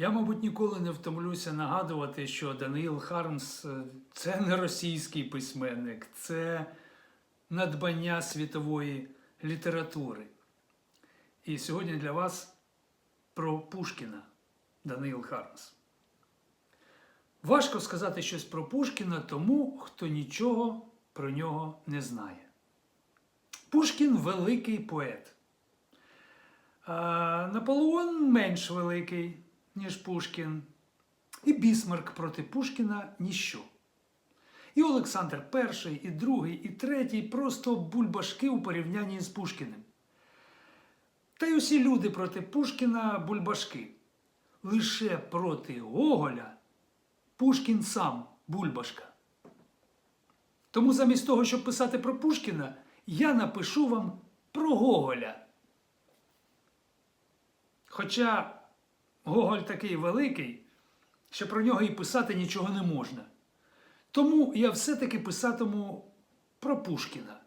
Я, мабуть, ніколи не втомлюся нагадувати, що Даниїл Хармс е, це не російський письменник, це надбання світової літератури. І сьогодні для вас про Пушкіна Даниїл Хармс. Важко сказати щось про Пушкіна тому, хто нічого про нього не знає. Пушкін великий поет. А Наполеон менш великий, ніж Пушкін. І Бісмарк проти Пушкіна ніщо. І Олександр І, і другий, і третій просто бульбашки у порівнянні з Пушкіним. Та й усі люди проти Пушкіна бульбашки. Лише проти Гоголя Пушкін сам бульбашка. Тому замість того, щоб писати про Пушкіна, я напишу вам про Гоголя. Хоча Гоголь такий великий, що про нього і писати нічого не можна. Тому я все-таки писатиму про Пушкіна.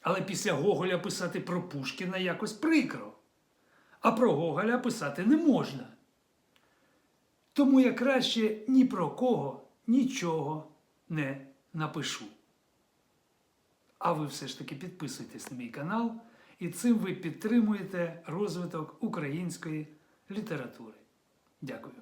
Але після Гоголя писати про Пушкіна якось прикро. А про Гоголя писати не можна. Тому я краще ні про кого нічого не напишу. А ви все ж таки підписуйтесь на мій канал, і цим ви підтримуєте розвиток української літератури. Дякую.